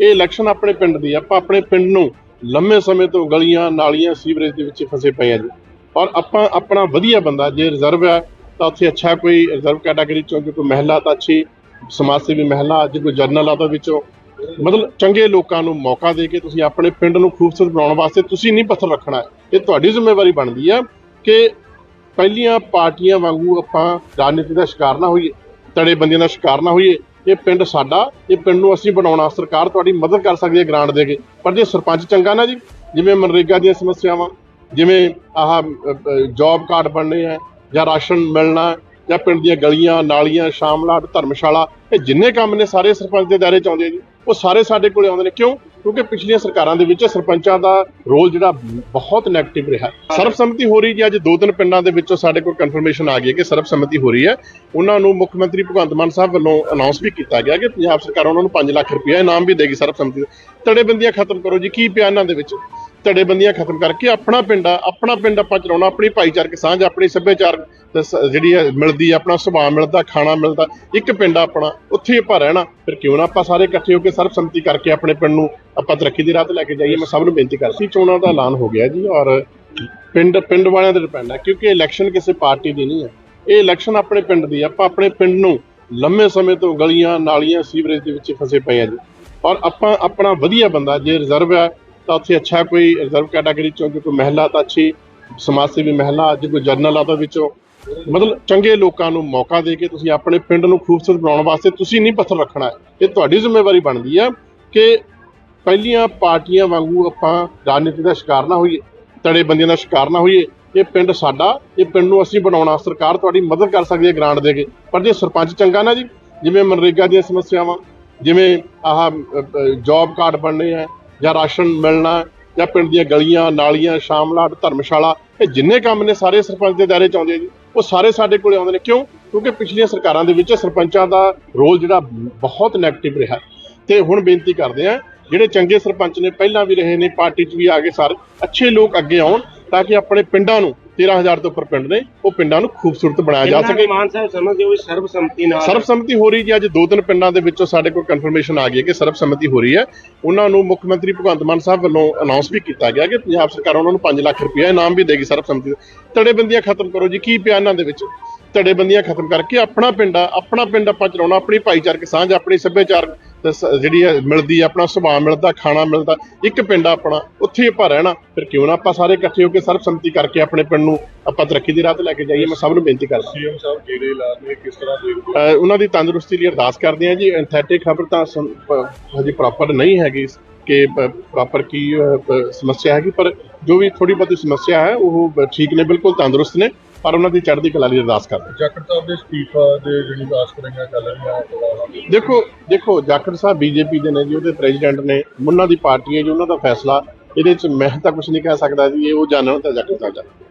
ਇਹ ਇਲੈਕਸ਼ਨ ਆਪਣੇ ਪਿੰਡ ਦੀ ਆਪਾਂ ਆਪਣੇ ਪਿੰਡ ਨੂੰ ਲੰਮੇ ਸਮੇਂ ਤੋਂ ਗਲੀਆਂ, ਨਾਲੀਆਂ, ਸੀਵਰੇਜ ਦੇ ਵਿੱਚ ਫਸੇ ਪਏ ਆ ਜੀ। ਔਰ ਆਪਾਂ ਆਪਣਾ ਵਧੀਆ ਬੰਦਾ, ਜੇ ਰਿਜ਼ਰਵ ਹੈ ਤਾਂ ਉੱਥੇ ਅੱਛਾ ਕੋਈ ਰਿਜ਼ਰਵ ਕੈਟਾਗਰੀ ਚੋਂ, ਜੇ ਕੋਈ ਮਹਿਲਾ, ਤਾਂ ਅੱਛੀ ਸਮਾਜ ਸੇਵੀ ਮਹਿਲਾ, ਜੇ ਕੋਈ ਜਰਨਲ ਆ ਤਾਂ ਵਿੱਚੋਂ। ਮਤਲਬ ਚੰਗੇ ਲੋਕਾਂ ਨੂੰ ਮੌਕਾ ਦੇ ਕੇ ਤੁਸੀਂ ਆਪਣੇ ਪਿੰਡ ਨੂੰ ਖੂਬਸੂਰਤ ਬਣਾਉਣ ਵਾਸਤੇ ਤੁਸੀਂ ਨਹੀਂ ਪੱਥਰ ਰੱਖਣਾ। ਇਹ ਤੁਹਾਡੀ ਜ਼ਿੰਮੇਵਾਰੀ ਬਣਦੀ ਆ ਕਿ ਪਹਿਲੀਆਂ ਪਾਰਟੀਆਂ ਵਾਂਗੂ ਆਪਾਂ ਰਾਜਨੀਤੀ ਦਾ ਸ਼ਿਕਾਰ ਨਾ ਹੋਈਏ ਤੜੇ ਬੰਦੀਆਂ ਦਾ ਸ਼ਿਕਾਰ ਨਾ ਹੋਈਏ ਇਹ ਪਿੰਡ ਸਾਡਾ, ਇਹ ਪਿੰਡ ਨੂੰ ਅਸੀਂ ਬਣਾਉਣਾ ਸਰਕਾਰ ਤੁਹਾਡੀ ਮਦਦ ਕਰ ਸਕਦੀ ਹੈ ਗ੍ਰਾਂਟ ਦੇ ਕੇ। ਪਰ ਜੇ ਸਰਪੰਚ ਚੰਗਾ ਨਾ ਜੀ, ਜਿਵੇਂ ਮਨਰੇਗਾ ਦੀਆਂ ਸਮੱਸਿਆਵਾਂ, ਜਿਵੇਂ ਆਹ ਜੌਬ ਕਾਰਡ ਬਣਨੇ ਆ ਜਾਂ ਰਾਸ਼ਨ ਮਿਲਣਾ ਜਾਂ ਪਿੰਡ ਦੀਆਂ ਗਲੀਆਂ, ਨਾਲੀਆਂ ਸ਼ਾਮਲਾਟ ਧਰਮਸ਼ਾਲਾ, ਇਹ ਜਿੰਨੇ ਕੰਮ ਨੇ ਸਾਰੇ ਸਰਪੰਚ ਦੇ ਦਾਇਰੇ ਚ ਆਉਂਦੇ ਆ ਜੀ। ਉਹ ਸਾਰੇ ਸਾਡੇ ਕੋਲੇ ਆਉਂਦੇ ਨੇ। ਕਿਉਂ? ਕਿਉਂਕਿ ਪਿਛਲੀਆਂ ਸਰਕਾਰਾਂ ਦੇ ਵਿੱਚ ਸਰਪੰਚਾਂ ਦਾ ਰੋਲ ਜਿਹੜਾ ਬਹੁਤ ਨੈਗੇਟਿਵ ਰਿਹਾ। ਸਰਬਸੰਮਤੀ ਹੋ ਰਹੀ ਜੀ, ਅੱਜ ਦੋ ਤਿੰਨ ਪਿੰਡਾਂ ਦੇ ਵਿੱਚੋਂ ਸਾਡੇ ਕੋਲ ਕਨਫਰਮੇਸ਼ਨ ਆ ਗਈ ਕਿ ਸਰਬਸੰਮਤੀ ਹੋ ਰਹੀ ਹੈ। ਉਹਨਾਂ ਨੂੰ ਮੁੱਖ ਮੰਤਰੀ ਭਗਵੰਤ ਮਾਨ ਸਾਹਿਬ ਵੱਲੋਂ ਅਨਾਉਂਸ ਵੀ ਕੀਤਾ ਗਿਆ ਕਿ ਪੰਜਾਬ ਸਰਕਾਰ ਉਹਨਾਂ ਨੂੰ 5 ਲੱਖ ਰੁਪਏ ਇਨਾਮ ਵੀ ਦੇਗੀ ਸਰਬਸੰਮਤੀ ਤੜੇਬੰਦੀਆਂ ਖਤਮ ਕਰੋ ਜੀ, ਕੀ ਪਿਆ ਇਹਨਾਂ ਦੇ ਵਿੱਚ? ਧੜੇਬੰਦੀਆਂ ਖਤਮ ਕਰਕੇ ਆਪਣਾ ਪਿੰਡ ਆ, ਆਪਣਾ ਪਿੰਡ ਆਪਾਂ ਚਲਾਉਣਾ, ਆਪਣੀ ਭਾਈਚਾਰਕ ਸਾਂਝ, ਆਪਣੀ ਸੱਭਿਆਚਾਰ ਜਿਹੜੀ ਮਿਲਦੀ ਆਪਣਾ ਸੁਭਾਅ ਮਿਲਦਾ, ਖਾਣਾ ਮਿਲਦਾ, ਇੱਕ ਪਿੰਡ ਆਪਣਾ, ਉੱਥੇ ਆਪਾਂ ਰਹਿਣਾ, ਫਿਰ ਕਿਉਂ ਨਾ ਆਪਾਂ ਸਾਰੇ ਇਕੱਠੇ ਹੋ ਕੇ ਸਰਬਸੰਮਤੀ ਕਰਕੇ ਆਪਣੇ ਪਿੰਡ ਨੂੰ ਆਪਾਂ ਤਰੱਕੀ ਦੀ ਰਾਹ ਤੇ ਲੈ ਕੇ ਜਾਈਏ, ਮੈਂ ਸਭ ਨੂੰ ਬੇਨਤੀ ਕਰਦਾ ਚੋਣਾਂ ਦਾ ਐਲਾਨ ਹੋ ਗਿਆ ਜੀ, ਔਰ ਪਿੰਡ ਪਿੰਡ ਵਾਲਿਆਂ ਤੇ ਡਿਪੈਂਡ ਹੈ ਕਿਉਂਕਿ ਇਲੈਕਸ਼ਨ ਕਿਸੇ ਪਾਰਟੀ ਦੀ ਨਹੀਂ ਹੈ ਇਹ ਇਲੈਕਸ਼ਨ ਆਪਣੇ ਪਿੰਡ ਦੀ ਆ। ਆਪਾਂ ਆਪਣੇ ਪਿੰਡ ਨੂੰ ਲੰਮੇ ਸਮੇਂ ਤੋਂ ਗਲੀਆਂ, ਨਾਲੀਆਂ, ਸੀਵਰੇਜ ਦੇ ਵਿੱਚ ਫਸੇ ਪਏ ਆ ਜੀ ਔਰ ਆਪਾਂ ਆਪਣਾ ਵਧੀਆ ਬੰਦਾ, ਜੇ ਰਿਜ਼ਰਵ ਹੈ ਤਾਂ ਉੱਥੇ ਅੱਛਾ ਕੋਈ ਰਿਜ਼ਰਵ ਕੈਟਾਗਰੀ ਚੋਂ ਜੇ ਕੋਈ ਮਹਿਲਾ ਤਾਂ ਅੱਛੀ ਸਮਾਜ ਸੇਵੀ ਮਹਿਲਾ ਜੇ ਕੋਈ ਜਰਨਲ ਆ ਤਾਂ ਵਿੱਚੋਂ। ਮਤਲਬ ਚੰਗੇ ਲੋਕਾਂ ਨੂੰ ਮੌਕਾ ਦੇ ਕੇ ਤੁਸੀਂ ਆਪਣੇ ਪਿੰਡ ਨੂੰ ਖੂਬਸੂਰਤ ਬਣਾਉਣ ਵਾਸਤੇ ਤੁਸੀਂ ਨਹੀਂ ਪੱਥਰ ਰੱਖਣਾ ਇਹ ਤੁਹਾਡੀ ਜ਼ਿੰਮੇਵਾਰੀ ਬਣਦੀ ਆ ਕਿ ਪਹਿਲੀਆਂ ਪਾਰਟੀਆਂ ਵਾਂਗੂ ਆਪਾਂ ਰਾਜਨੀਤੀ ਦਾ ਸ਼ਿਕਾਰ ਨਾ ਹੋਈਏ ਤੜੇ ਬੰਦੀਆਂ ਦਾ ਸ਼ਿਕਾਰ ਨਾ ਹੋਈਏ। ਇਹ ਪਿੰਡ ਸਾਡਾ, ਇਹ ਪਿੰਡ ਨੂੰ ਅਸੀਂ ਬਣਾਉਣਾ, ਸਰਕਾਰ ਤੁਹਾਡੀ ਮਦਦ ਕਰ ਸਕਦੀ ਹੈ ਗ੍ਰਾਂਟ ਦੇ ਕੇ। ਪਰ ਜੇ ਸਰਪੰਚ ਚੰਗਾ ਨਾ ਜੀ, ਜਿਵੇਂ ਮਨਰੇਗਾ ਦੀਆਂ ਸਮੱਸਿਆਵਾਂ, ਜਿਵੇਂ ਆਹ ਜੌਬ ਕਾਰਡ ਬਣਨੇ ਆ ਜਾਂ ਰਾਸ਼ਨ ਮਿਲਣਾ, ਜਾਂ ਪਿੰਡ ਦੀਆਂ ਗਲੀਆਂ, ਨਾਲੀਆਂ, ਸ਼ਾਮਲਾਟ, ਧਰਮਸ਼ਾਲਾ, ਇਹ ਜਿੰਨੇ ਕੰਮ ਨੇ ਸਾਰੇ ਸਰਪੰਚ ਦੇ ਦਾਇਰੇ ਚ ਆਉਂਦੇ ਜੀ। ਉਹ ਸਾਰੇ ਸਾਡੇ ਕੋਲੇ ਆਉਂਦੇ ਨੇ। ਕਿਉਂ? ਕਿਉਂਕਿ ਪਿਛਲੀਆਂ ਸਰਕਾਰਾਂ ਦੇ ਵਿੱਚ ਸਰਪੰਚਾਂ ਦਾ ਰੋਲ ਜਿਹੜਾ ਬਹੁਤ ਨੈਗੇਟਿਵ ਰਿਹਾ। ਤੇ ਹੁਣ ਬੇਨਤੀ ਕਰਦੇ ਆ, ਜਿਹੜੇ ਚੰਗੇ ਸਰਪੰਚ ਨੇ, ਪਹਿਲਾਂ ਵੀ ਰਹੇ ਨੇ, ਪਾਰਟੀ 'ਚ ਵੀ ਆ ਕੇ ਸਾਰੇ, ਅੱਛੇ ਲੋਕ ਅੱਗੇ ਆਉਣ, ਤਾਂ ਕਿ ਆਪਣੇ ਪਿੰਡਾਂ ਨੂੰ 13000 ਤੋਂ ਉੱਪਰ ਪਿੰਡ ਨੇ ਉਹ ਪਿੰਡਾਂ ਨੂੰ ਖੂਬਸੂਰਤ ਬਣਾਇਆ ਜਾ ਸਕੇ। ਮਾਨ ਸਾਹਿਬ ਸਮਝਦੇ ਹੋ ਸਰਬਸੰਮਤੀ ਨਾਲ। ਸਰਬਸੰਮਤੀ ਹੋ ਰਹੀ ਜੀ ਅੱਜ ਦੋ ਤਿੰਨ ਪਿੰਡਾਂ ਦੇ ਵਿੱਚੋਂ ਸਾਡੇ ਕੋਲ ਕਨਫਰਮੇਸ਼ਨ ਆ ਗਈ ਹੈ ਕਿ ਸਰਬਸੰਮਤੀ ਹੋ ਰਹੀ ਹੈ। ਉਹਨਾਂ ਨੂੰ ਮੁੱਖ ਮੰਤਰੀ ਭਗਵੰਤ ਮਾਨ ਸਾਹਿਬ ਵੱਲੋਂ ਅਨਾਉਂਸ ਵੀ ਕੀਤਾ ਗਿਆ ਕਿ ਪੰਜਾਬ ਸਰਕਾਰ ਉਹਨਾਂ ਨੂੰ 5 ਲੱਖ ਰੁਪਏ ਇਨਾਮ ਵੀ ਦੇਗੀ ਸਰਬਸੰਮਤੀ ਦਾ। ਧੜੇਬੰਦੀਆਂ ਖਤਮ ਕਰੋ ਜੀ ਕੀ ਪਿਆ ਇਹਨਾਂ ਦੇ ਵਿੱਚ? ਧੜੇਬੰਦੀਆਂ ਖਤਮ ਕਰਕੇ ਆਪਣਾ ਪਿੰਡ ਆ ਆਪਣਾ ਪਿੰਡ ਆਪਾਂ ਚਲਾਉਣਾ ਆਪਣੀ ਭਾਈਚਾਰਕ ਸਾਂਝ ਆਪਣੀ ਸੱਭਿਆਚਾਰ ਤੇ ਜਿਹੜੀ ਮਿਲਦੀ ਆ, ਆਪਣਾ ਸੁਭਾਅ ਮਿਲਦਾ ਖਾਣਾ ਮਿਲਦਾ ਇੱਕ ਪਿੰਡ ਆ ਆਪਣਾ ਉੱਥੇ ਹੀ ਆਪਾਂ ਰਹਿਣਾ ਫਿਰ ਕਿਉਂ ਨਾ ਆਪਾਂ ਸਾਰੇ ਇਕੱਠੇ ਹੋ ਕੇ ਸਰਬਸੰਮਤੀ ਕਰਕੇ ਆਪਣੇ ਪਿੰਡ ਨੂੰ ਆਪਾਂ ਤਰੱਕੀ ਦੀ ਰਾਹ ਤੇ ਲੈ ਕੇ ਜਾਈਏ ਮੈਂ ਸਭ ਨੂੰ ਬੇਨਤੀ ਕਰਦਾ। ਸੀਐਮ ਸਾਹਿਬ ਜਿਹੜੇ ਕਿਸ ਤਰ੍ਹਾਂ ਦੇਖਦੇ ਉਹਨਾਂ ਦੀ ਤੰਦਰੁਸਤੀ ਲਈ ਅਰਦਾਸ ਕਰਦੇ ਹਾਂ ਜੀ ਐਂਥੈਟਿਕ ਖਬਰ ਤਾਂ ਹਜੇ ਪ੍ਰੋਪਰ ਨਹੀਂ ਹੈਗੀ ਕਿ ਪ੍ਰੋਪਰ ਕੀ ਸਮੱਸਿਆ ਹੈਗੀ ਪਰ ਜੋ ਵੀ ਥੋੜੀ ਬਹੁਤੀ ਸਮੱਸਿਆ ਹੈ ਉਹ ਠੀਕ ਨੇ ਬਿਲਕੁਲ ਤੰਦਰੁਸਤ ਨੇ। ਪਰ ਉਹਨਾਂ ਦੀ ਚੜ੍ਹਦੀ ਕਲਾ ਲਈ ਅਰਦਾਸ ਕਰਦੇ। ਜਾਖੜ ਸਾਹਿਬ ਦੇ ਅਸਤੀਫਾ ਦੇ ਜਿਹੜੀ ਆਸ ਕਰਾਂਗਾ ਚੱਲ ਰਹੀਆਂ ਦੇਖੋ ਦੇਖੋ ਜਾਖੜ ਸਾਹਿਬ ਬੀਜੇਪੀ ਦੇ ਨੇ ਜੀ ਉਹਦੇ ਪ੍ਰੈਜ਼ੀਡੈਂਟ ਨੇ ਉਹਨਾਂ ਦੀ ਪਾਰਟੀ ਹੈ ਜੀ ਉਹਨਾਂ ਦਾ ਫੈਸਲਾ। ਇਹਦੇ ਵਿੱਚ ਮੈਂ ਤਾਂ ਕੁਝ ਨਹੀਂ ਕਹਿ ਸਕਦਾ ਜੀ ਇਹ ਉਹ ਜਾਣਨ ਤਾਂ ਜਾਖੜ ਸਾਹਿਬ ਜਾਣਨ